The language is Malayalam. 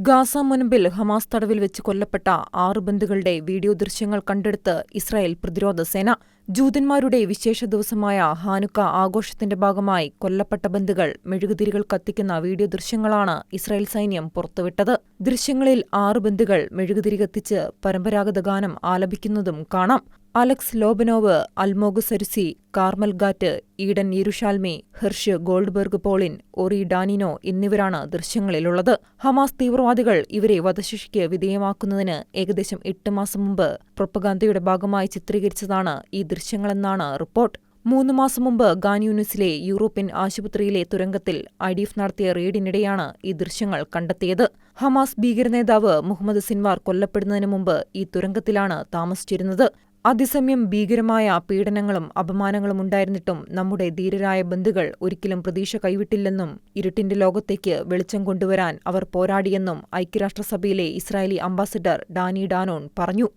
ഗാസ മുൻപിൽ ഹമാസ് തടവിൽ വെച്ച് കൊല്ലപ്പെട്ട ആറ് ബന്ധുക്കളുടെ വീഡിയോ ദൃശ്യങ്ങൾ കണ്ടെടുത്ത് ഇസ്രായേൽ പ്രതിരോധ സേന ജൂതന്മാരുടെ വിശേഷ ദിവസമായ ഹാനുക്ക ആഘോഷത്തിന്റെ ഭാഗമായി കൊല്ലപ്പെട്ട ബന്ധുക്കൾ മെഴുകുതിരികൾ കത്തിക്കുന്ന വീഡിയോ ദൃശ്യങ്ങളാണ് ഇസ്രായേൽ സൈന്യം പുറത്തുവിട്ടത്. ദൃശ്യങ്ങളിൽ ആറ് ബന്ധുക്കൾ മെഴുകുതിരി കത്തിച്ച് പരമ്പരാഗത ഗാനം ആലപിക്കുന്നതും കാണാം. Alex Lobanov Almog Sarusi Carmel Gat Eden Yerushalmi Hersh Goldberg Polin Ori Danino എന്നിവരാണ് ദൃശ്യങ്ങളിലുള്ളത്. ഹമാസ് തീവ്രവാദികൾ ഇവരെ വധശിക്ഷയ്ക്ക് വിധേയമാക്കുന്നതിന് ഏകദേശം എട്ട് മാസം മുമ്പ് പ്രൊപ്പഗാന്തയുടെ ഭാഗമായി ചിത്രീകരിച്ചതാണ് ഈ ദൃശ്യങ്ങളെന്നാണ് റിപ്പോർട്ട്. മൂന്നു മാസം മുമ്പ് ഗാൻയൂനിസിലെ യൂറോപ്യൻ ആശുപത്രിയിലെ തുരങ്കത്തിൽ ഐഡിഎഫ് നടത്തിയ റെയ്ഡിനിടെയാണ് ഈ ദൃശ്യങ്ങൾ കണ്ടെത്തിയത്. ഹമാസ് ഭീകരനേതാവ് മുഹമ്മദ് സിൻവാർ കൊല്ലപ്പെടുന്നതിന് മുമ്പ് ഈ തുരങ്കത്തിലാണ് താമസിച്ചിരുന്നത്. അതേസമയം ഭീകരമായ പീഡനങ്ങളും അപമാനങ്ങളും ഉണ്ടായിരുന്നിട്ടും നമ്മുടെ ധീരരായ ബന്ധുകൾ ഒരിക്കലും പ്രതീക്ഷ കൈവിട്ടില്ലെന്നും ഇരുട്ടിന്റെ ലോകത്തേക്ക് വെളിച്ചം കൊണ്ടുവരാൻ അവർ പോരാടിയെന്നും ഐക്യരാഷ്ട്രസഭയിലെ ഇസ്രായേലി അംബാസിഡർ ഡാനി ഡാനോൺ പറഞ്ഞു.